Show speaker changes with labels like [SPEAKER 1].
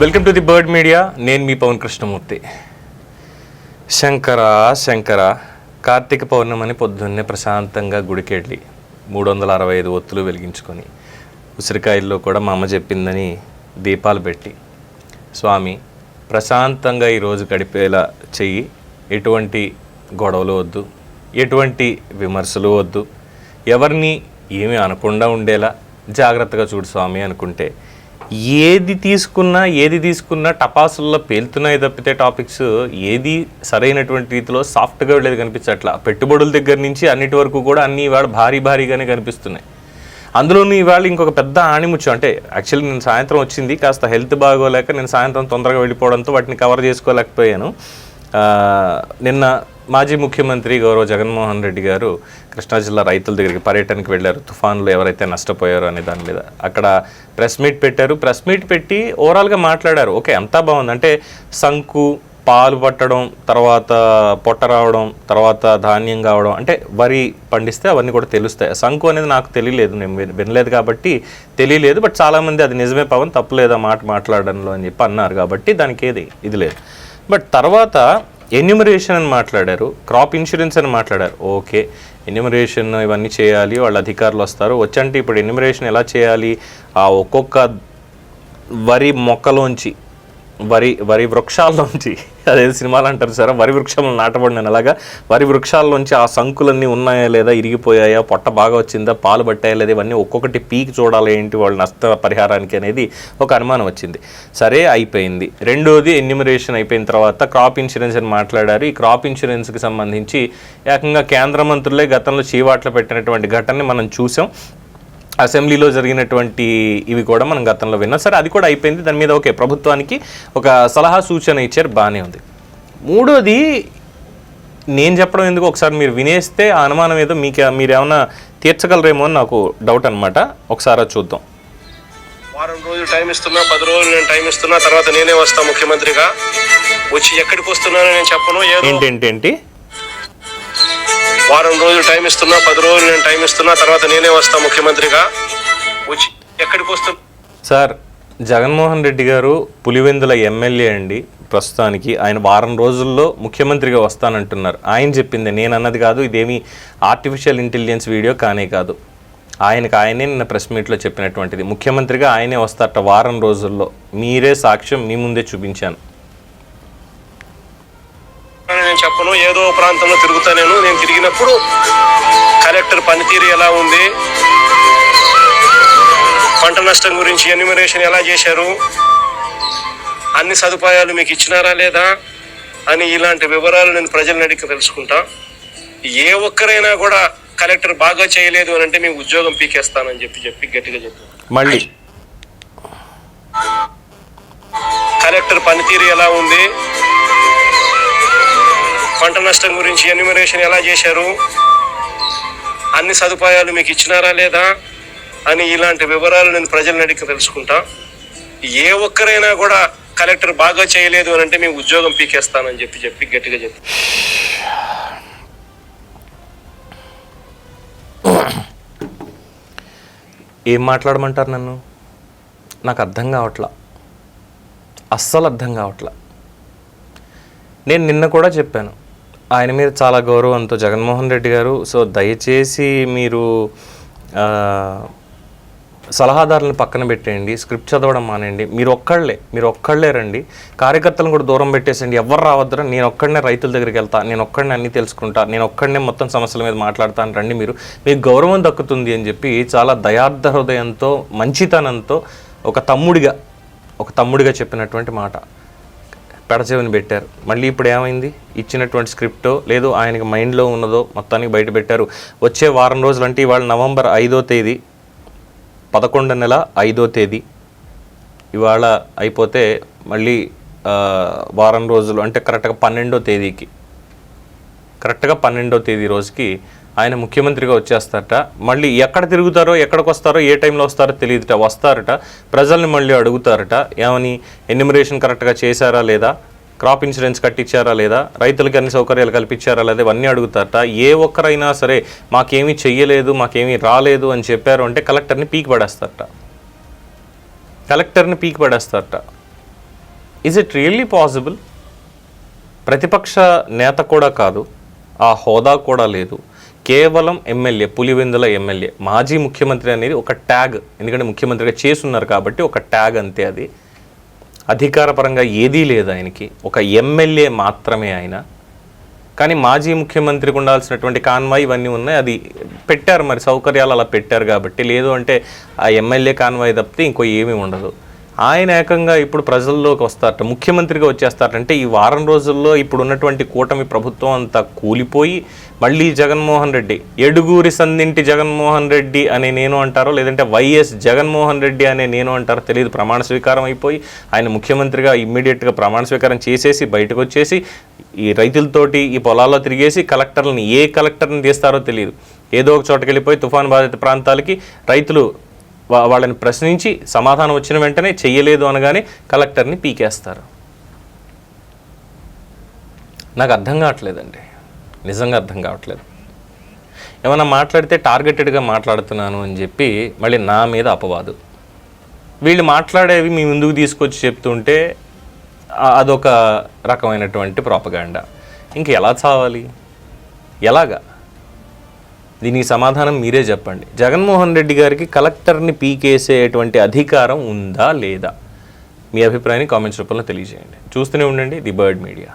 [SPEAKER 1] Welcome to the bird media నేను మీ పవన్ కృష్ణమూర్తి. శంకర శంకర కార్తీక పౌర్ణమని పొద్దున్నే ప్రశాంతంగా గుడికెళ్ళి మూడు వందల అరవై ఐదు ఒత్తులు వెలిగించుకొని ఉసిరికాయల్లో కూడా మా అమ్మ చెప్పిందని దీపాలు పెట్టి. స్వామి ప్రశాంతంగా ఈరోజు గడిపేలా చెయ్యి. ఎటువంటి గొడవలు వద్దు. ఎటువంటి విమర్శలు వద్దు. ఎవరిని ఏమీ అనకుండా ఉండేలా జాగ్రత్తగా చూడు స్వామి అనుకుంటే ఏది తీసుకున్నా ఏది తీసుకున్నా టపాసుల్లో పేలుతున్నాయి తప్పితే టాపిక్స్ ఏది సరైనటువంటి రీతిలో సాఫ్ట్గా వెళ్ళేది కనిపించట్లా. పెట్టుబడుల దగ్గర నుంచి అన్నిటి వరకు కూడా అన్ని ఇవాళ భారీ భారీగానే కనిపిస్తున్నాయి. అందులోనూ ఇవాళ ఇంకొక పెద్ద ఆణిముచ్చు అంటే యాక్చువల్లీ నేను సాయంత్రం వచ్చింది కాస్త హెల్త్ బాగోలేక నేను సాయంత్రం తొందరగా వెళ్ళిపోవడంతో వాటిని కవర్ చేసుకోలేకపోయాను. నిన్న మాజీ ముఖ్యమంత్రి గౌరవ జగన్మోహన్ రెడ్డి గారు కృష్ణా జిల్లా రైతుల దగ్గరికి పర్యటనకి వెళ్ళారు. తుఫాన్లో ఎవరైతే నష్టపోయారో అనే దాని మీద. అక్కడ ప్రెస్ మీట్ పెట్టారు. ప్రెస్ మీట్ పెట్టి ఓవరాల్గా మాట్లాడారు. ఓకే అంతా బాగుంది. అంటే సంకు పాలు పట్టడం తర్వాత పొట్ట రావడం తర్వాత ధాన్యం కావడం అంటే వరి పండిస్తే అవన్నీ కూడా తెలుస్తాయి. సంకు అనేది నాకు తెలియలేదు. నేను వినలేదు కాబట్టి తెలియలేదు. బట్ చాలామంది అది నిజమే పవన్ తప్పులేదా మాట మాట్లాడడంలో అని చెప్పి అన్నారు. కాబట్టి దానికి ఏది ఇది లేదు. బట్ తర్వాత ఎన్యూమరేషన్ అని మాట్లాడారు. క్రాప్ ఇన్సూరెన్స్ అని మాట్లాడారు. ఓకే ఎన్యూమరేషన్ ఇవన్నీ చేయాలి. వాళ్ళ అధికారులు వస్తారు. వచ్చంటే ఇప్పుడు ఎన్యూమరేషన్ ఎలా చేయాలి? ఆ ఒక్కొక్క వరి మొక్కలోంచి వరి వరి వృక్షాల్లోంచి అదే సినిమాలు అంటారు సార్ వరి వృక్షాలను నాటబడిన అలాగా వరి వృక్షాల్లోంచి ఆ సంకులన్నీ ఉన్నాయా లేదా ఇరిగిపోయాయా పొట్ట బాగా వచ్చిందా పాలు పట్టాయా లేదా ఇవన్నీ ఒక్కొక్కటి పీక్ చూడాలి ఏంటి వాళ్ళ నష్ట పరిహారానికి అనేది ఒక అనుమానం వచ్చింది. సరే అయిపోయింది. రెండోది ఎన్యూమరేషన్ అయిపోయిన తర్వాత క్రాప్ ఇన్సూరెన్స్ అని మాట్లాడారు. ఈ క్రాప్ ఇన్సూరెన్స్కి సంబంధించి ఏకంగా కేంద్ర మంత్రులే గతంలో చీవాట్లు పెట్టినటువంటి ఘటనని మనం చూసాం. అసెంబ్లీలో జరిగినటువంటి ఇవి కూడా మనం గతంలో విన్నాం. సరే అది కూడా అయిపోయింది. దాని మీద ఓకే ప్రభుత్వానికి ఒక సలహా సూచన ఇచ్చారు బాగానే ఉంది. మూడోది నేను చెప్పడం ఎందుకు ఒకసారి మీరు వినేస్తే ఆ అనుమానం ఏదో మీకు మీరు ఏమైనా తీర్చగలరేమో అని నాకు డౌట్ అనమాట ఒకసారి చూద్దాం.
[SPEAKER 2] వారం రోజులు టైం ఇస్తున్నా పది రోజులు నేను టైం ఇస్తున్నా తర్వాత నేనే వస్తా ముఖ్యమంత్రిగా. వచ్చి ఎక్కడికి వస్తున్నానో నేను చెప్పను ఏదో
[SPEAKER 1] ఏంటేంటేంటి
[SPEAKER 2] వారం రోజులు టైం ఇస్తున్నా పది రోజులు నేను టైం ఇస్తున్నా తర్వాత నేనే వస్తా ముఖ్యమంత్రిగా. వచ్చి ఎక్కడికి వస్తున్నా?
[SPEAKER 1] సార్ జగన్మోహన్ రెడ్డి గారు పులివెందుల ఎమ్మెల్యే అండి. ప్రస్తుతానికి ఆయన వారం రోజుల్లో ముఖ్యమంత్రిగా వస్తానంటున్నారు. ఆయన చెప్పింది నేను అన్నది కాదు ఇదేమి ఆర్టిఫిషియల్ ఇంటెలిజెన్స్ వీడియో కానే కాదు. ఆయనకు ఆయనే నిన్న ప్రెస్ మీట్లో చెప్పినటువంటిది. ముఖ్యమంత్రిగా ఆయనే వస్తారట వారం రోజుల్లో. మీరే సాక్ష్యం మీ ముందే చూపించాను.
[SPEAKER 2] నేను చెప్పను ఏదో ప్రాంతంలో తిరుగుతా నేను నేను తిరిగినప్పుడు కలెక్టర్ పనితీరు ఎలా ఉంది? పంట నష్టం గురించి ఎన్యూమరేషన్ ఎలా చేశారు? అన్ని సదుపాయాలు మీకు ఇచ్చినారా లేదా? అని ఇలాంటి వివరాలు నేను ప్రజలను అడిగి తెలుసుకుంటా. ఏ ఒక్కరైనా కూడా కలెక్టర్ బాగా చేయలేదు అని అంటే మేము ఉద్యోగం పీకేస్తానని చెప్పి చెప్పి గట్టిగా చెప్పి
[SPEAKER 1] మళ్ళీ.
[SPEAKER 2] కలెక్టర్ పనితీరు ఎలా ఉంది? పంట నష్టం గురించి ఎన్యూమరేషన్ ఎలా చేశారు? అన్ని సదుపాయాలు మీకు ఇచ్చినారా లేదా అని ఇలాంటి వివరాలు నేను ప్రజలను అడిగి తెలుసుకుంటా. ఏ ఒక్కరైనా కూడా కలెక్టర్ బాగా చేయలేదు అని అంటే మేము ఉద్యోగం పీకేస్తానని చెప్పి చెప్పి గట్టిగా చెప్పి.
[SPEAKER 1] ఏం మాట్లాడమంటారు నన్ను? నాకు అర్థం కావట్లా. అస్సలు అర్థం కావట్లా. నేను నిన్న కూడా చెప్పాను. ఆయన మీద చాలా గౌరవంతో జగన్మోహన్ రెడ్డి గారు సో దయచేసి మీరు సలహాదారులను పక్కన పెట్టేయండి స్క్రిప్ట్ చదవడం మానేయండి. మీరు ఒక్కళ్ళే మీరు ఒక్కళ్ళే రండి. కార్యకర్తలను కూడా దూరం పెట్టేసండి ఎవరు రావద్దరా నేను ఒక్కడనే రైతుల దగ్గరికి వెళ్తా నేను ఒక్కడనే అన్ని తెలుసుకుంటా నేను ఒక్కడనే మొత్తం సమస్యల మీద మాట్లాడతాను రండి మీరు. మీకు గౌరవం దక్కుతుంది అని చెప్పి చాలా దయార్థ హృదయంతో మంచితనంతో ఒక తమ్ముడిగా ఒక తమ్ముడిగా చెప్పినటువంటి మాట. పెడచెవిని పెట్టారు. మళ్ళీ ఇప్పుడు ఏమైంది? ఇచ్చినటువంటి స్క్రిప్టో లేదు ఆయనకి మైండ్లో ఉన్నదో మొత్తానికి బయట పెట్టారు. వచ్చే వారం రోజులు అంటే ఇవాళ నవంబర్ ఐదో తేదీ పదకొండు నెల ఐదో తేదీ. ఇవాళ అయిపోతే మళ్ళీ వారం రోజులు అంటే కరెక్ట్గా పన్నెండో తేదీకి. కరెక్ట్గా పన్నెండో తేదీ రోజుకి ఆయన ముఖ్యమంత్రిగా వచ్చేస్తారట. మళ్ళీ ఎక్కడ తిరుగుతారో ఎక్కడికి వస్తారో ఏ టైంలో వస్తారో తెలియదుట వస్తారట. ప్రజల్ని మళ్ళీ అడుగుతారట. ఏమని ఎన్యూమరేషన్ కరెక్ట్గా చేశారా లేదా? క్రాప్ ఇన్సూరెన్స్ కట్టించారా లేదా? రైతులకి అన్ని సౌకర్యాలు కల్పించారా లేదా? ఇవన్నీ అడుగుతారట. ఏ ఒక్కరైనా సరే మాకేమీ చెయ్యలేదు మాకేమీ రాలేదు అని చెప్పారు అంటే కలెక్టర్ని పీకి పడేస్తారట. కలెక్టర్ని పీకి పడేస్తారట. ఈజ్ ఇట్ రియల్లీ పాసిబుల్ ప్రతిపక్ష నేత కూడా కాదు. ఆ హోదా కూడా లేదు. కేవలం ఎమ్మెల్యే పులివెందుల ఎమ్మెల్యే మాజీ ముఖ్యమంత్రి అనేది ఒక ట్యాగ్. ఎందుకంటే ముఖ్యమంత్రిగా చేసున్నారు కాబట్టి ఒక ట్యాగ్ అంతే అది. అధికారపరంగా ఏదీ లేదు ఆయనకి. ఒక ఎమ్మెల్యే మాత్రమే ఆయన. కానీ మాజీ ముఖ్యమంత్రికి ఉండాల్సినటువంటి కాన్వాయ్ ఇవన్నీ ఉన్నాయి. అది పెట్టారు మరి సౌకర్యాలు అలా పెట్టారు కాబట్టి. లేదు అంటే ఆ ఎమ్మెల్యే కాన్వాయ్ తప్పితే ఇంకో ఏమీ ఉండదు. ఆయన ఏకంగా ఇప్పుడు ప్రజల్లోకి వస్తారట ముఖ్యమంత్రిగా వచ్చేస్తారంటే. ఈ వారం రోజుల్లో ఇప్పుడు ఉన్నటువంటి కూటమి ప్రభుత్వం అంతా కూలిపోయి మళ్ళీ జగన్మోహన్ రెడ్డి ఎడుగూరి సందింటి జగన్మోహన్ రెడ్డి అనే నేను అంటారో లేదంటే వైఎస్ జగన్మోహన్ రెడ్డి అనే నేను అంటారో తెలియదు. ప్రమాణ స్వీకారం అయిపోయి ఆయన ముఖ్యమంత్రిగా ఇమ్మీడియట్గా ప్రమాణ స్వీకారం చేసేసి బయటకు వచ్చేసి ఈ రైతులతోటి ఈ పొలాల్లో తిరిగేసి కలెక్టర్లని ఏ కలెక్టర్ని తీస్తారో తెలియదు. ఏదో ఒక చోటకి వెళ్ళిపోయి తుఫాను బాధిత ప్రాంతాలకి రైతులు వాళ్ళని ప్రశ్నించి సమాధానం వచ్చిన వెంటనే చెయ్యలేదు అనగానే కలెక్టర్ని పీకేస్తారు. నాకు అర్థం కావట్లేదండి. నిజంగా అర్థం కావట్లేదు. ఏమైనా మాట్లాడితే టార్గెటెడ్గా మాట్లాడుతున్నాను అని చెప్పి మళ్ళీ నా మీద అపవాదు. వీళ్ళు మాట్లాడేవి మీ ముందుకు తీసుకొచ్చి చెప్తుంటే అదొక రకమైనటువంటి ప్రాపగాండా. ఇంక ఎలా చావాలి? ఎలాగా? దీనికి సమాధానం మీరే చెప్పండి. జగన్మోహన్ రెడ్డి గారికి కలెక్టర్ని పీకేసేటువంటి అధికారం ఉందా లేదా? మీ అభిప్రాయాన్ని కామెంట్స్ రూపంలో తెలియజేయండి. చూస్తూనే ఉండండి ది బర్డ్ మీడియా.